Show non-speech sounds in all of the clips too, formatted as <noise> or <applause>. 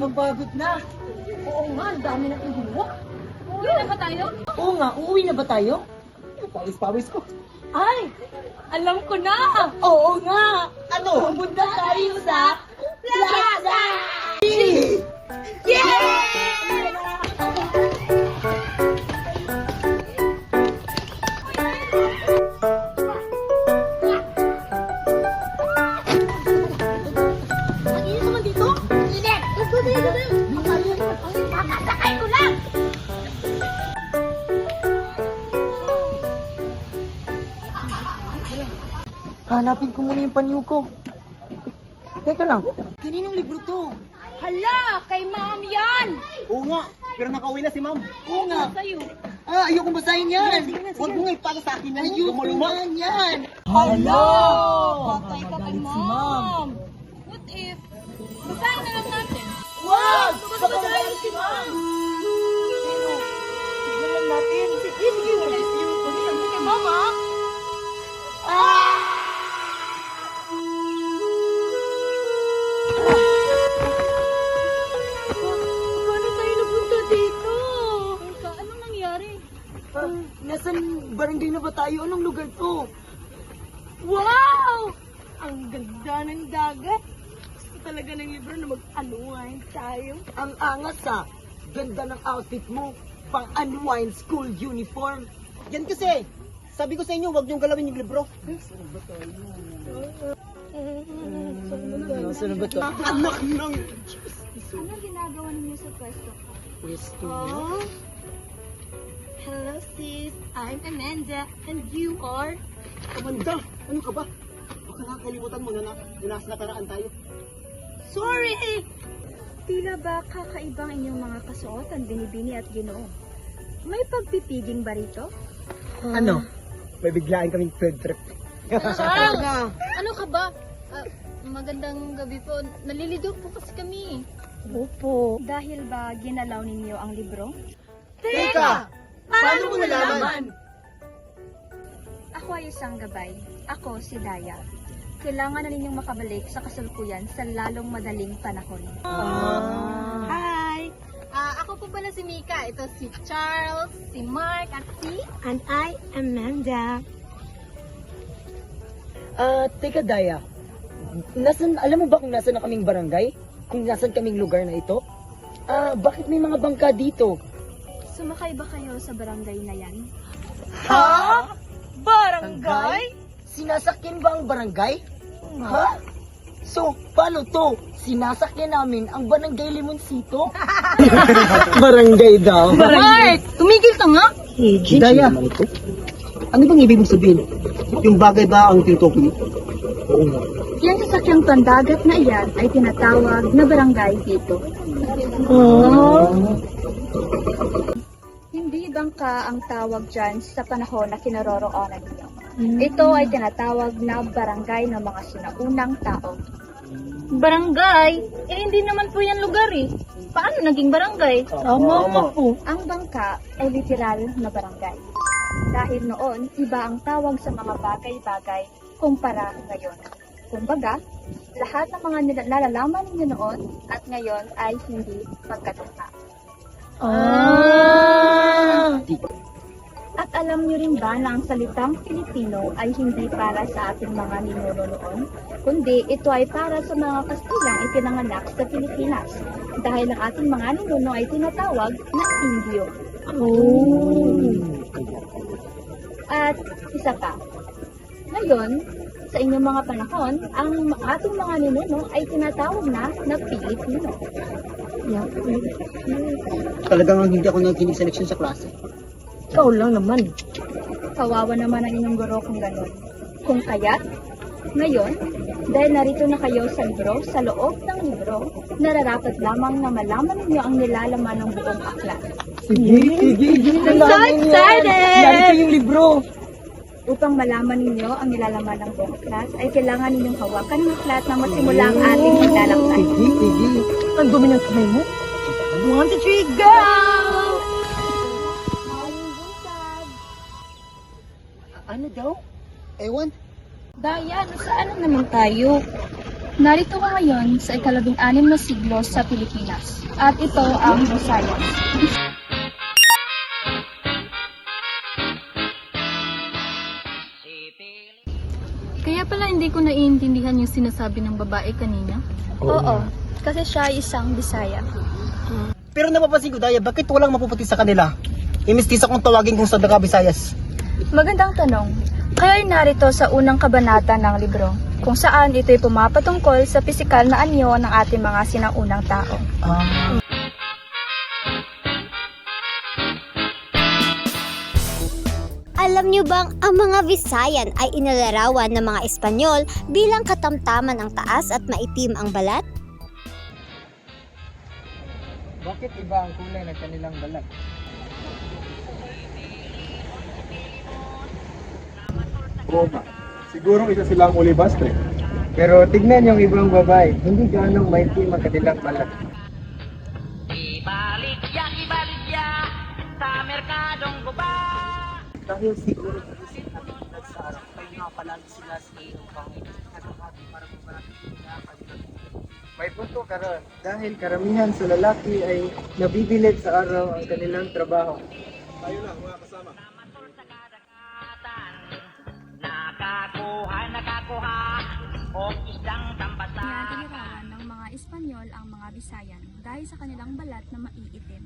nakakapagod na. Oo nga, ang dami natin ginawa. Uwi na ba tayo? Oo nga, uuwi na ba tayo? Pawis-pawis ko. Ay, alam ko na! Oo nga! Ano? Pupunta tayo sa Plaza! Ang Hanapin ko. Teka lang. Kaninong libro to? Hala, kay ma'am yan! Oo nga, pero nakauwi na si ma'am. Oo nga. Sa'yo. Ah, ayokong basahin yan. Huwag mo nga ipasa sa akin na lumuluma. nga yan. Hala! Patay ka kay ma'am! What if, basahin na lang natin. Wag! Basahin si ma'am! Ah, nasan barangay na ba tayo? Anong lugar to? Wow! Ang ganda ng dagat. Gusto talaga ng libro na mag-unwind tayo. Ang angas ah. Ganda ng outfit mo. Pang unwind school uniform. Yan kasi, sabi ko sa inyo, huwag niyong galawin yung libro. Nasaan na ba to? Anak ng... Ano ginagawa ninyo sa pwesto? Pwesto Oh. Hello sis, I'm Amanda and you are? Amanda, ano ka ba? Baka nakakalimutan mo na na, na nasa nakaraan tayo. Sorry! Tila ba kakaibang inyong mga kasuotan, binibini at ginoo? May pagpipiging ba rito? Ano? May biglaan kaming field trip. Charles! <laughs> ano ka ba? Ah, magandang gabi po. Nalilido po kasi kami. Opo. Dahil ba ginalaw ninyo ang libro? Teka! Paano mo nalaman? Ako ay isang gabay. Ako si Daya. Kailangan na ninyong makabalik sa kasalukuyan sa lalong madaling panahon. Hi! Ah, ako po pala si Mika. Ito si Charles, si Mark, at si... And I, Amanda. Ah, teka Daya. Nasan, alam mo ba kung nasan na kaming barangay? Kung nasan kaming lugar na ito? Ah, bakit may mga bangka dito? Sumakay ba kayo sa barangay na yan? Ha? Barangay? Sinasakyan ba ang barangay? Ha? So, paano to? Sinasakyan namin ang barangay Limoncito? <laughs> barangay daw. Mark! Tumigil ka nga! Daya, ano bang ibig mong sabihin? Yung bagay ba ang tinutukoy mo? Oo nga. Yan sasakyang pandagat na iyan ay tinatawag na barangay dito. Hindi bangka ang tawag dyan sa panahon na kinaroroonan niyo. Ito ay tinatawag na barangay ng mga sinaunang tao. Barangay? Eh hindi naman po yan lugar eh. Paano naging barangay? Tama po. Ang bangka ay literal na barangay. Dahil noon, iba ang tawag sa mga bagay-bagay kumpara ngayon. Kumbaga, lahat ng mga nila- nalalaman ninyo noon at ngayon ay hindi magkatugma. Ah! At alam niyo rin ba na ang salitang Filipino ay hindi para sa ating mga ninuno noon, kundi ito ay para sa mga Kastilang ipinanganak sa Pilipinas dahil ang ating mga ninuno ay tinatawag na Indio. At isa pa, ngayon, sa inyong mga panahon, ang ating mga ninuno ay tinatawag na na Pilipino. Talagang hindi ako nakikinig sa leksyon sa klase. Ikaw lang naman. Kawawa naman ang inyong guro kung gano'n. Kung kaya't, ngayon, dahil narito na kayo sa libro, sa loob ng libro, nararapat lamang na malaman ninyo ang nilalaman ng buong aklat. Sige, sige, sige. I'm so excited! Narito yung libro. Upang malaman ninyo ang nilalaman ng buong aklat, ay kailangan ninyong hawakan ng aklat na masimula ang ating paglalakbay. Sige, sige. Ang dumi ng kamay mo. One, two, three, go! Ano daw? Ewan, Daya, saan na naman tayo? Narito ka ngayon sa ikalabing anim na siglo sa Pilipinas. At ito ang Visayas. Hindi ko naiintindihan yung sinasabi ng babae kanina. Oo, kasi siya ay isang Bisaya. Pero napapansin ko, Daya, bakit walang mapuputi sa kanila? Imistis akong tawagin kung sa Daga Visayas. Magandang tanong. Kaya ay narito sa unang kabanata ng libro, kung saan ito'y pumapatungkol sa pisikal na anyo ng ating mga sinaunang tao. Ah. Alam niyo bang ang mga Visayan ay inalarawan ng mga Espanyol bilang katamtaman ang taas at maitim ang balat? Bakit iba ang kulay ng kanilang balat? Roma. Siguro isa silang ulibastre. Pero tignan yung ibang babae, hindi ganong maitim ang kanilang balat. Dahil siguro naisip natin nagsarap, kaya nga palagi sila sa iyong Panginoon. Nagkakati para mamalaki nila ang kanilang May punto ka ron. Dahil karamihan sa lalaki ay nabibilid sa araw ang kanilang trabaho. Tayo na mga kasama. Tinatirahan ng mga Espanyol ang mga Bisayan dahil sa kanilang balat na maiitim.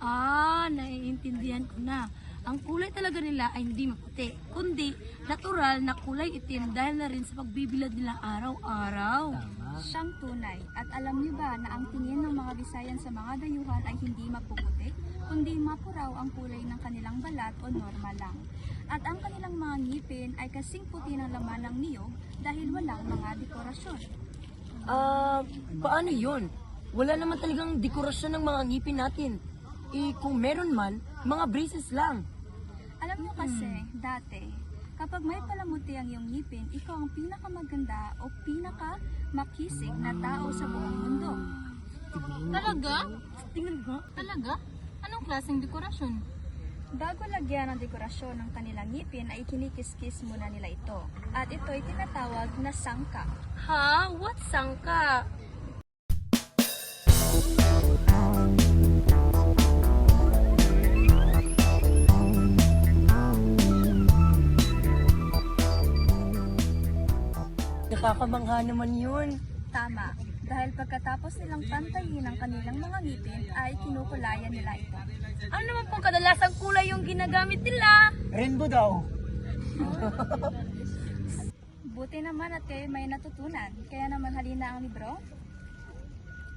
Ah, naiintindihan ko na. Ang kulay talaga nila ay hindi maputi, kundi natural na kulay itim dahil na rin sa pagbibilad nila araw-araw. Siyang tunay. At alam niyo ba na ang tingin ng mga Bisayan sa mga dayuhan ay hindi mapuputi, kundi mapuraw ang kulay ng kanilang balat o normal lang. At ang kanilang mga ngipin ay kasing puti ng laman ng niyog dahil walang mga dekorasyon. Ah, paano yun? Wala naman talagang dekorasyon ng mga ngipin natin. Eh, kung meron man, mga braces lang. Alam niyo kasi, dati, kapag may palamuti ang iyong ngipin, ikaw ang pinakamaganda o pinaka makisig na tao sa buong mundo. Talaga? Tingnan ko. Talaga? Anong klaseng dekorasyon? Bago lagyan ng dekorasyon ng kanilang ngipin ay kinikiskis muna nila ito. At ito ay tinatawag na sangka. Ha? What sangka? Nakakamangha naman yun. Tama. Dahil pagkatapos nilang pantayin ang kanilang mga ngipin ay kinukulayan nila ito. Ano naman pong kadalasang kulay yung ginagamit nila? Rainbow daw. Buti naman at kayo may natutunan. Kaya naman halina ang libro.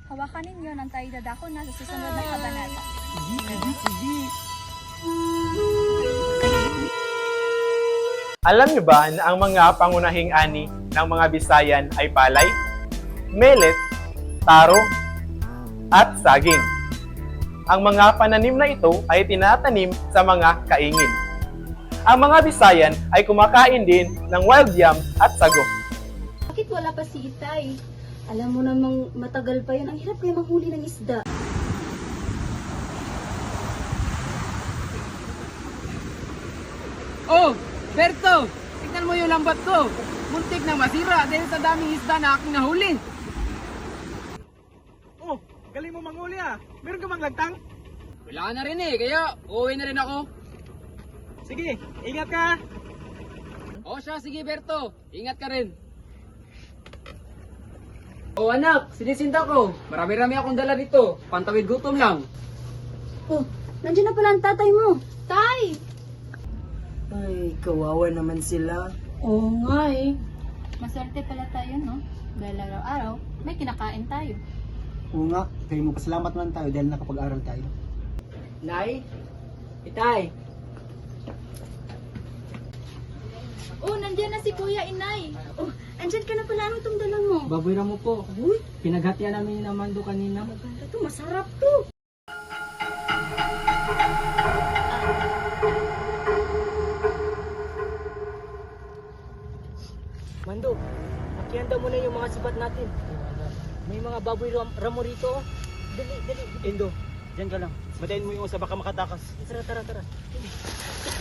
Hawakan ninyo nang tayo dadako na sa susunod na kabanata. Alam niyo ba na ang mga pangunahing ani ng mga Bisayan ay palay, melet, taro, at saging? Ang mga pananim na ito ay tinatanim sa mga kaingin. Ang mga Bisayan ay kumakain din ng wild yam at sago. Bakit wala pa si Itay? Alam mo namang matagal pa yun. Ang hirap kayo manghuli ng isda. Oh, Berto! Tignan mo yung lambat ko. Muntik na masira dahil sa daming isda na aking nahuli. Oh, galing mo manguli ah. Meron ka bang lagtang? Wala na rin eh, kaya uuwi na rin ako. Sige, ingat ka. O siya, sige Berto. Ingat ka rin. Oh anak, sinisinta ko. Marami-rami akong dala dito. Pantawid gutom lang. Oh, nandiyan na pala ang tatay mo. Tay! Ay, kawawa naman sila. Oo nga eh. Maswerte pala tayo, no? Dahil araw-araw, may kinakain tayo. Oo nga, kayo mo pasalamat man tayo dahil nakapag-aral tayo. Nay, Itay, Oh, nandiyan na si Kuya Inay. Oh, andyan ka na pala. Ano itong dala mo? baboy mo po. Uy, pinaghatian namin yung namando kanina. Ito, masarap to. Sibat natin. May mga baboy ram ramo rito. oh. Dali, dali. Endo, dyan ka lang. Matayin mo yung usa baka makatakas. Tara, tara, tara.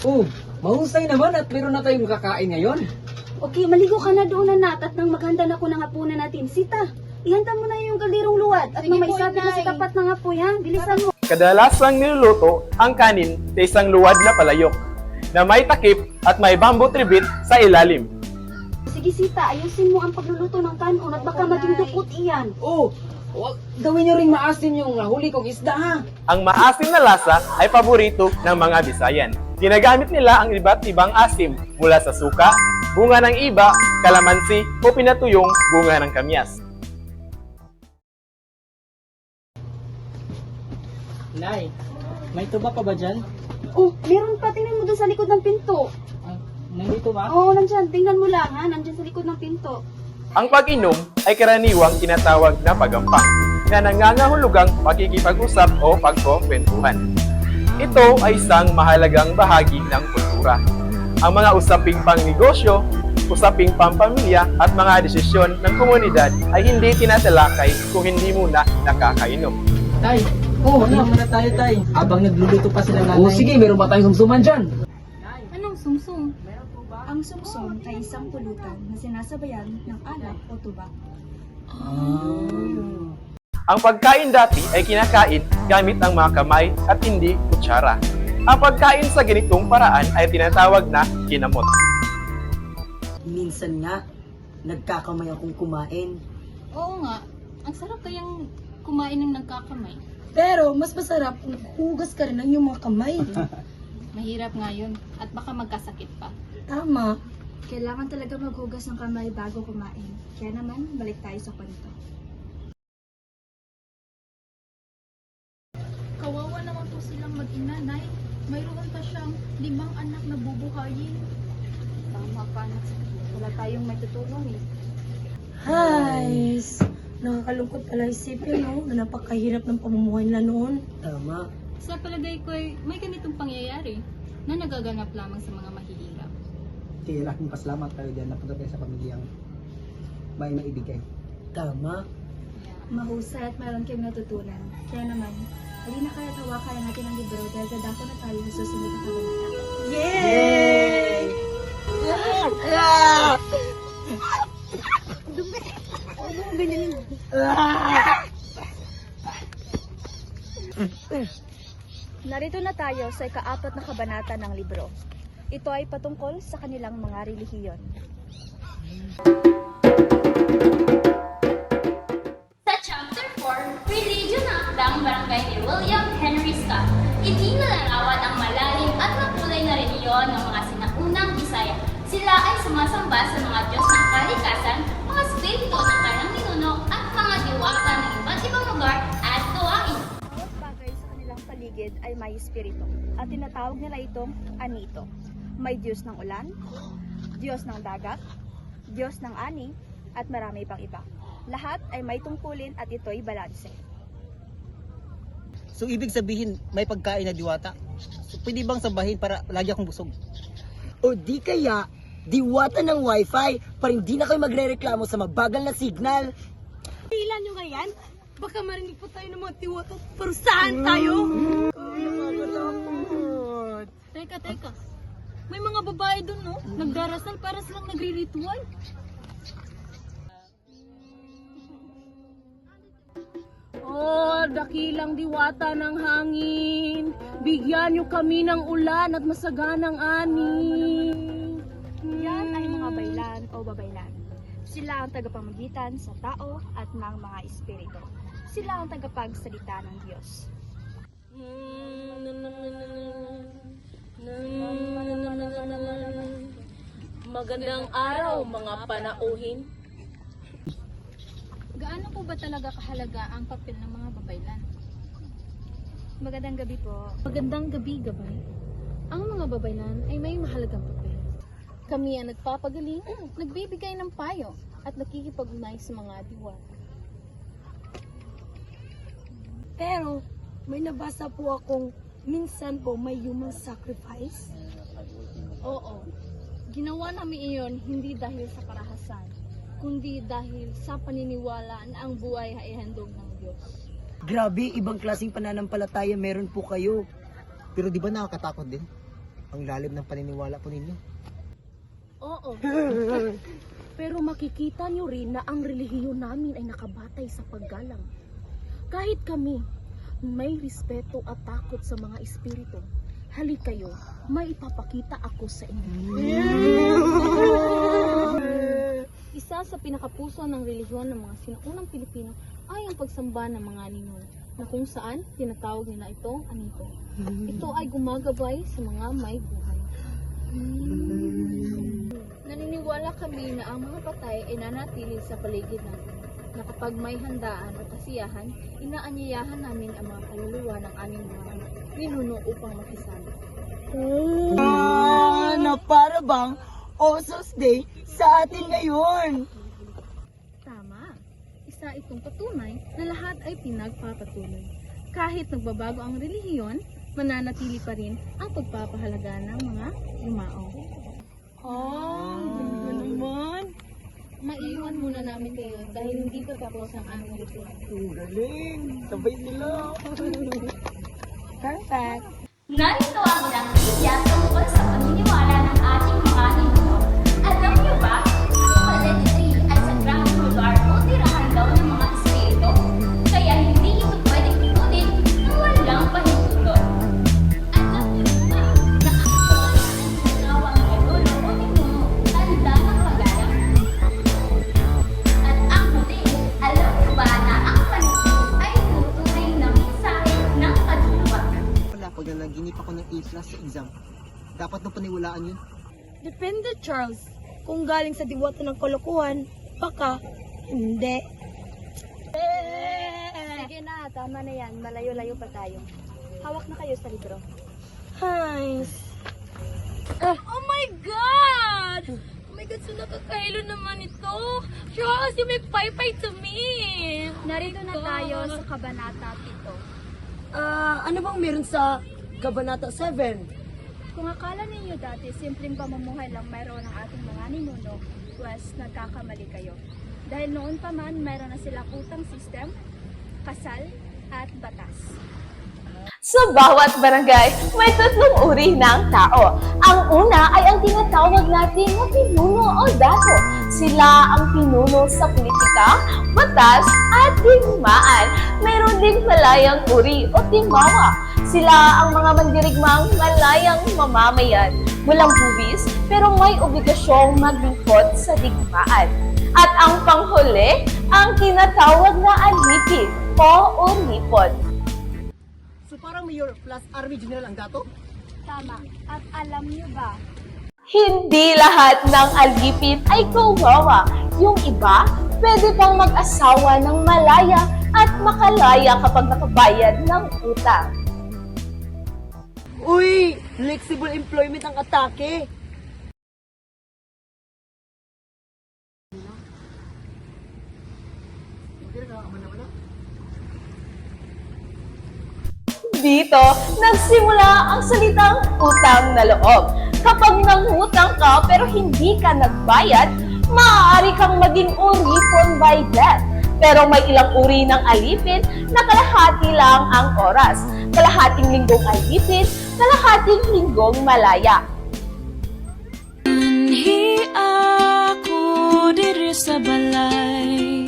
Oh, mahusay naman at meron na tayong kakain ngayon. Okay, maligo ka na doon na nat at nang maghanda na ko ng hapunan natin. Sita, ihanda mo na yung kalirong luwad at nang maisabi na sa tapat ng apoy ha. Bilisan mo. Kadalasang niluluto ang kanin sa isang luwad na palayok na may takip at may bamboo tribit sa ilalim. Sige Sita, ayusin mo ang pagluluto ng kanon at baka maging dukot iyan. Oh, wag gawin niyo ring maasim yung nahuli kong isda ha. Ang maasim na lasa ay paborito ng mga Bisayan. Ginagamit nila ang iba't ibang asim mula sa suka, bunga ng iba, kalamansi o pinatuyong bunga ng kamyas. Nay, may tuba pa ba dyan? Oh, meron pa. Tingnan mo doon sa likod ng pinto. Nandito ba? Oo, oh, nandyan. Tingnan mo lang ha. Nandyan sa likod ng pinto. Ang pag-inom ay karaniwang tinatawag na pagampang na nangangahulugang pakikipag-usap o pagkukwentuhan. Ito ay isang mahalagang bahagi ng kultura. Ang mga usaping pangnegosyo, usaping pampamilya at mga desisyon ng komunidad ay hindi tinatalakay kung hindi muna nakakainom. Tay, oh, ano muna tayo tay? Abang nagluluto pa sila nanay. Oh, sige, meron ba tayong sumsuman dyan? Ang sumsum ay isang pulutan na sinasabayan ng alak o tuba. Ang pagkain dati ay kinakain gamit ang mga kamay at hindi kutsara. Ang pagkain sa ganitong paraan ay tinatawag na kinamot. Minsan nga, nagkakamay akong kumain. Oo nga. Ang sarap kayang kumain ng nagkakamay. Pero mas masarap kung hugas ka rin ng iyong mga kamay. <laughs> Mahirap nga yun. At baka magkasakit pa. Tama. Kailangan talaga maghugas ng kamay bago kumain. Kaya naman, balik tayo sa kwento. Kawawa naman po silang mag-ina, Nay. Mayroon pa siyang limang anak na bubuhayin. Tama ka, anak. Wala tayong may tutulong eh. Guys, nakakalungkot pala isipin, no? Na napakahirap ng pamumuhay nila noon. Tama. Sa palagay ko ay may ganitong pangyayari na nagaganap lamang sa mga mahihirap. Kaya laking pasalamat tayo dyan napunta tayo sa pamilyang may maibigay. Tama. Mahusay at mayroon kayong natutunan. Kaya naman, halina kayo at hawakan natin ang libro dahil dadako na tayo sa susunod na kabanata. Yay! <laughs> <laughs> <laughs> Narito na tayo sa ikaapat na kabanata ng libro. Ito ay patungkol sa kanilang mga relihiyon. Sa Chapter 4, Religion ng Akdang Barangay ni William Henry Scott, itinalarawan ang malalim at makulay na reliyon ng mga sinaunang Bisaya. Sila ay sumasamba sa mga Diyos ng kalikasan, mga spirito ng paligid ay may espiritu at tinatawag nila itong anito. May Diyos ng ulan, Diyos ng dagat, Diyos ng ani, at marami pang iba. Lahat ay may tungkulin at ito'y balanse. So ibig sabihin may pagkain na diwata. So, pwede bang sabahin para lagi akong busog? O di kaya, diwata ng wifi para hindi na kayo magre-reklamo sa mabagal na signal. Pilan nyo nga yan? Baka marinig pa tayo ng mga tiwata. Parusahan tayo! Teka, teka. May mga babae doon, no? Nagdarasal para silang nagri-ritual. Oh, dakilang diwata ng hangin. Bigyan nyo kami ng ulan at masaganang ani. Yan ay mga baylan o babaylan. Sila ang tagapamagitan sa tao at ng mga espiritu. Sila ang tagapagsalita ng Diyos. Magandang araw mga panauhin. Gaano po ba talaga kahalaga ang papel ng mga babaylan? Magandang gabi po. Magandang gabi, gabay. Ang mga babaylan ay may mahalagang papel. Kami ang nagpapagaling, nagbibigay ng payo, at nakikipag-unay sa mga diwata. Pero, may nabasa po akong minsan po may human sacrifice. Oo. Ginawa namin iyon hindi dahil sa karahasan, kundi dahil sa paniniwala na ang buhay ay handog ng Diyos. Grabe, ibang klaseng pananampalataya meron po kayo. Pero di ba nakakatakot din? Ang lalim ng paniniwala po ninyo. Oo. <laughs> Pero makikita niyo rin na ang relihiyon namin ay nakabatay sa paggalang. Kahit kami, may respeto at takot sa mga espiritu. Halik kayo, may ipapakita ako sa inyo. <laughs> Isa sa pinakapuso ng relihiyon ng mga sinaunang Pilipino ay ang pagsamba ng mga ninuno na kung saan tinatawag nila ito anito. Ito ay gumagabay sa mga may buhay. Naniniwala kami na ang mga patay ay nanatili sa paligid natin na kapag may handaan o kasiyahan, inaanyayahan namin ang mga kaluluwa ng aming mga ninuno upang makisama. Ah, na para bang Osos Day sa atin ngayon. Tama. Isa itong patunay na lahat ay pinagpapatuloy. Kahit nagbabago ang relihiyon, mananatili pa rin ang pagpapahalaga ng mga yumao. Ah, ganda naman. Maiiwan muna namin kayo dahil hindi pa tapos ang aming ritual. Ang galing. Sabay sila. <laughs> Perfect. Narito galing sa diwata ng kalokohan, baka hindi. Sige na, tama na yan. Malayo-layo pa tayo. Hawak na kayo sa libro. Nice. Oh my God! Oh my God, so nakakailo naman ito. Charles, you make pie-pie to me. Narito na tayo sa Kabanata 7. Ah, ano bang meron sa Kabanata 7? Kung akala ninyo dati simpleng pamumuhay lang mayroon ng ating mga ninuno, was nagkakamali kayo. Dahil noon pa man, mayroon na silang utang system, kasal, at batas. Sa bawat barangay, may tatlong uri ng tao. Ang una ay ang tinatawag natin na pinuno o dato. Sila ang pinuno sa politika, batas, at digmaan. Mayroon ding malayang uri o timawa. Sila ang mga mandirigmang malayang mamamayan. Walang hubis, pero may obligasyong maglingkod sa digmaan. At ang panghuli, ang tinatawag na alipin o uripon. So parang mayor plus army general ang dato? Tama. At alam niyo ba, Hindi lahat ng alipin ay kawawa. Yung iba, pwede pang mag-asawa ng malaya at makalaya kapag nakabayad ng utang. Uy, flexible employment ang atake. Dito, nagsimula ang salitang utang na loob. Kapag nangutang ka pero hindi ka nagbayad, maaari kang maging uripon by death. Pero may ilang uri ng alipin na kalahati lang ang oras. Kalahating linggong alipin, kalahating linggong malaya. Manhi ako diri sa balay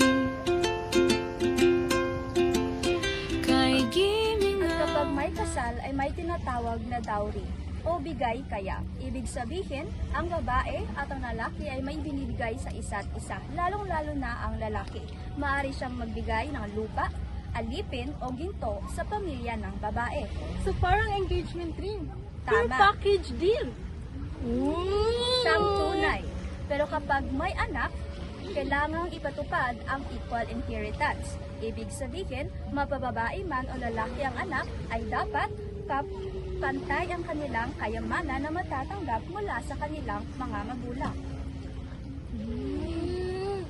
Kay giming at kapag may kasal ay may tinatawag na dowry o bigay kaya. Ibig sabihin, ang babae at ang lalaki ay may binibigay sa isa't isa, lalong-lalo na ang lalaki. Maaari siyang magbigay ng lupa, alipin o ginto sa pamilya ng babae. So parang engagement ring. Tama. package deal. siyang tunay. Pero kapag may anak, kailangang ipatupad ang equal inheritance. Ibig sabihin, mapababae man o lalaki ang anak, ay dapat pantay ang kanilang kayamanan na matatanggap mula sa kanilang mga magulang.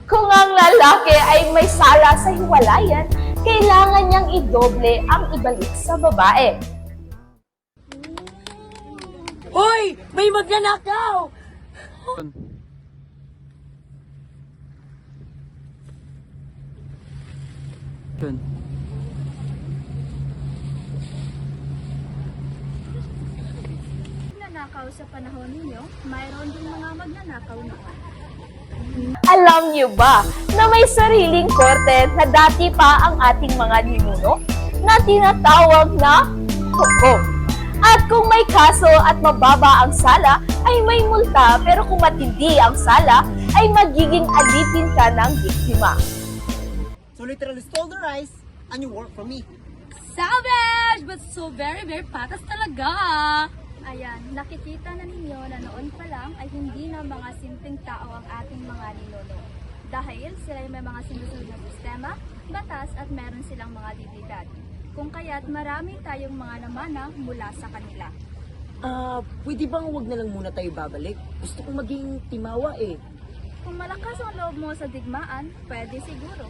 Kung ang lalaki ay may sala sa hiwalayan, kailangan niyang idoble ang ibalik sa babae. Uy, may magnanakaw! Nanakaw magnanakaw sa panahon ninyo, mayroon din mga magnanakaw noon. Alam niyo ba na may sariling korte na dati pa ang ating mga ninuno na tinatawag na hukom? At kung may kaso at mababa ang sala, ay may multa pero kung matindi ang sala, ay magiging alipin ka ng biktima. So literally stole the rice and you work for me. Savage! But so very, very patas talaga. Ayan, nakikita na ninyo na noon pa lang ay hindi na mga simpleng tao ang ating mga ninuno. Dahil sila ay may mga sinusunod na sistema, batas at meron silang mga dignidad. Kung kaya't marami tayong mga namana mula sa kanila. Ah, pwede bang wag na lang muna tayo babalik? Gusto kong maging timawa eh. Kung malakas ang loob mo sa digmaan, pwede siguro.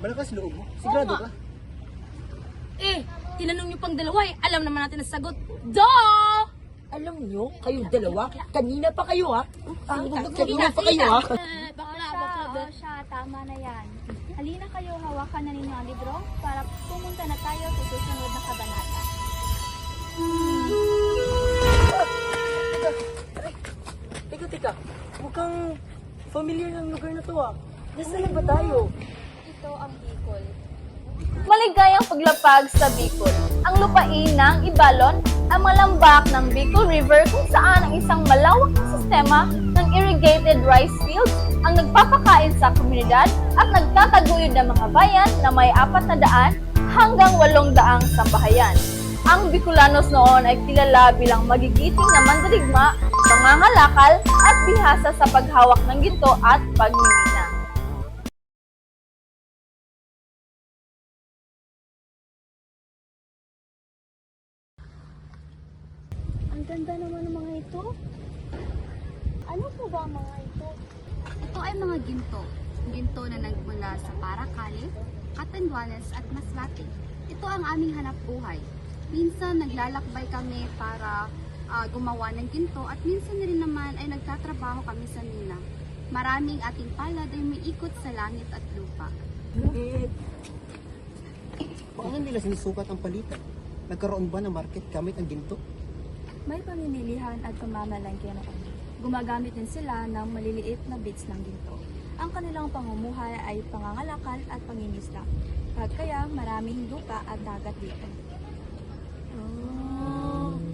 Malakas loob mo. Sigurado ka? Eh, tinanong niyo pang dalawa eh. Alam naman natin ang sagot. Duh! Alam nyo, kayong dalawa, kanina pa kayo ha? Ah, kanina pa kayo ha? Eh, bakla, Siya, bakla. oh, siya, tama na yan. Halina kayo, hawakan na ninyo ang libro para pumunta na tayo sa susunod na kabanata. Teka, teka. Mukhang familiar ng lugar na to ah. Nasaan na ba tayo? Ito ang Bicol. Maligayang paglapag sa Bicol. Ang lupain ng Ibalon, ang malambak ng Bicol River kung saan ang isang malawak na sistema ng irrigated rice fields ang nagpapakain sa komunidad at nagtataguyod ng mga bayan na may apat na daan hanggang walong daang sambahayan. Ang Bicolanos noon ay kilala bilang magigiting na mandirigma, mangangalakal at bihasa sa paghawak ng ginto at pagmimina. Ang ganda naman ng mga ito. Ano po ba ang mga ito? Ito ay mga ginto. Ginto na nagmula sa Paracale, Catanduanes at Masbate. Aming hanap buhay. Minsan naglalakbay kami para ah, gumawa ng ginto at minsan rin naman ay nagtatrabaho kami sa mina. Maraming ating palad ay may ikot sa langit at lupa. Eh, paano nila sinisukat ang palitan? Nagkaroon ba ng market gamit ang ginto? May pamimilihan at pamamalangke noon. Gumagamit din sila ng maliliit na bits ng ginto. Ang kanilang pamumuhay ay pangangalakal at pangingisda. At kaya maraming lupa at dagat dito.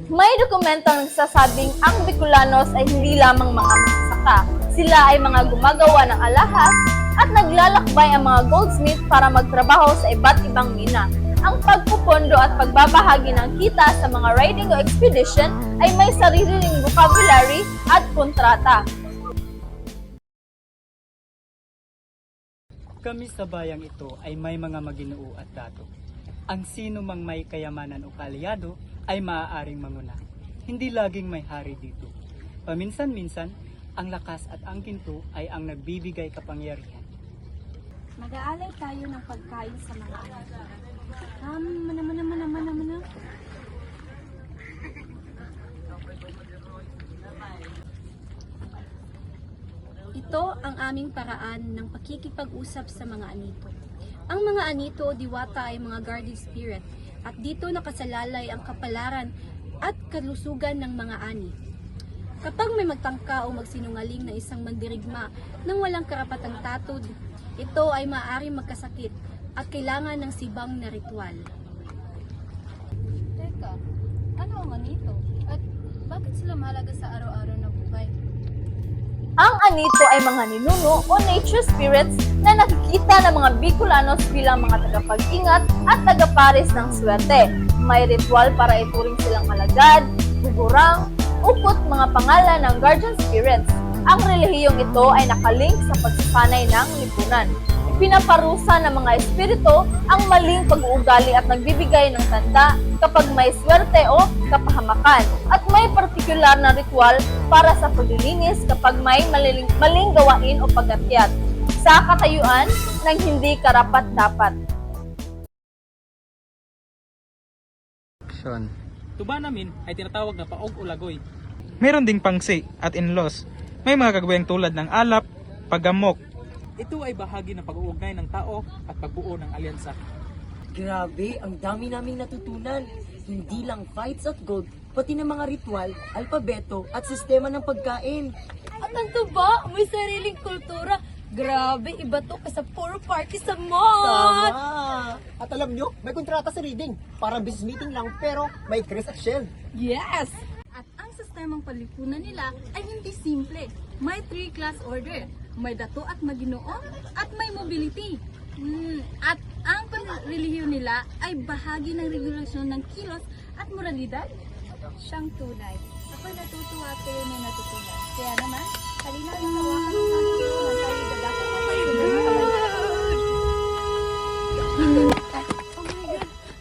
May dokumentong nagsasabing ang Bicolanos ay hindi lamang mga magsasaka. Sila ay mga gumagawa ng alahas at naglalakbay ang mga goldsmith para magtrabaho sa iba't ibang mina. Ang pagpupondo at pagbabahagi ng kita sa mga riding o expedition ay may sariling vocabulary at kontrata. Kami sa bayang ito ay may mga maginoo at dato. Ang sino mang may kayamanan o kalyado ay maaaring manguna. Hindi laging may hari dito. Paminsan-minsan, ang lakas at ang ginto ay ang nagbibigay kapangyarihan. Mag-aalay tayo ng pagkain sa mga anak. Um, mana, mana, mana, Ito ang aming paraan ng pakikipag-usap sa mga anito. Ang mga anito diwata ay mga guardian spirit at dito nakasalalay ang kapalaran at kalusugan ng mga ani. Kapag may magtangka o magsinungaling na isang mandirigma nang walang karapatang tatod, ito ay maaaring magkasakit at kailangan ng sibang na ritual. Teka, ano ang anito? At bakit sila mahalaga sa araw-araw? Ang anito ay mga ninuno o nature spirits na nakikita ng mga Bicolanos bilang mga tagapag-ingat at tagaparis ng swerte. May ritual para ituring silang malagad, bugurang, ukot mga pangalan ng guardian spirits. Ang relihiyong ito ay nakalink sa pagsasanay ng lipunan. Pinaparusa ng mga espiritu ang maling pag-uugali at nagbibigay ng tanda kapag may swerte o kapahamakan. At may partikular na ritual para sa paglilinis kapag may maling, maling gawain o pagatyat sa katayuan ng hindi karapat-dapat. Tuba namin ay tinatawag na paog o lagoy. Meron ding pangsi at in-laws. May mga kagawing tulad ng alap, paggamok. Ito ay bahagi ng pag-uugnay ng tao at pagbuo ng alyansa. Grabe, ang dami naming natutunan. Hindi lang fights at gold, pati ng mga ritual, alpabeto at sistema ng pagkain. At ano ba? May sariling kultura. Grabe, iba to sa puro party sa mall. Tama! At alam nyo, may kontrata sa reading. Parang business meeting lang, pero may Chris at Shell. Yes! At ang sistemang palipunan nila ay hindi simple. May three class order, may dato at maginoo, at may mobility. Hmm, At ang relihiyon nila ay bahagi ng regulasyon ng kilos at moralidad. Siyang tunay. Ako'y natutuwa at kayo na natutunan. Kaya naman, halina rin hawakan ng aking tulungan tayo dadako ko kayo ng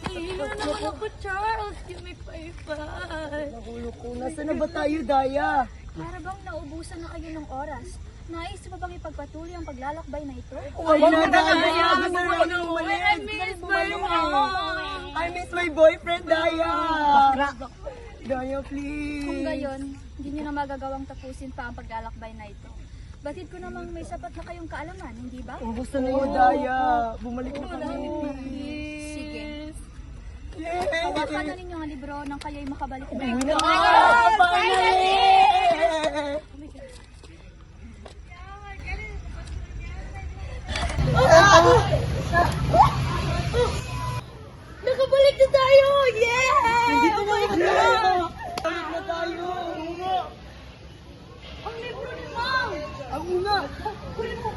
Nahihilo na naman ako, Charles. Give me five five. Nakulo ko, na ba tayo, Daya? Para bang naubusan na kayo ng oras? Nais mo bang ipagpatuloy ang paglalakbay na ito? Wala na, Daya. Gusto ko na umalis. I miss my mom. I miss my boyfriend, Daya. Daya, please. Kung gayon, hindi nyo na magagawang tapusin pa ang paglalakbay na ito. Batid ko namang may sapat na kayong kaalaman, hindi ba? Ang gusto na yun, Daya. Bumalik na kami. Sige. Yay! Hawakan na ninyo ang libro nang kayo'y makabalik na. Tayo! Finally! Nakabalik na tayo! Yeah! Nandito na tayo! God! Balik na tayo! Ang libro ni Mom! Ang una! Kunin mo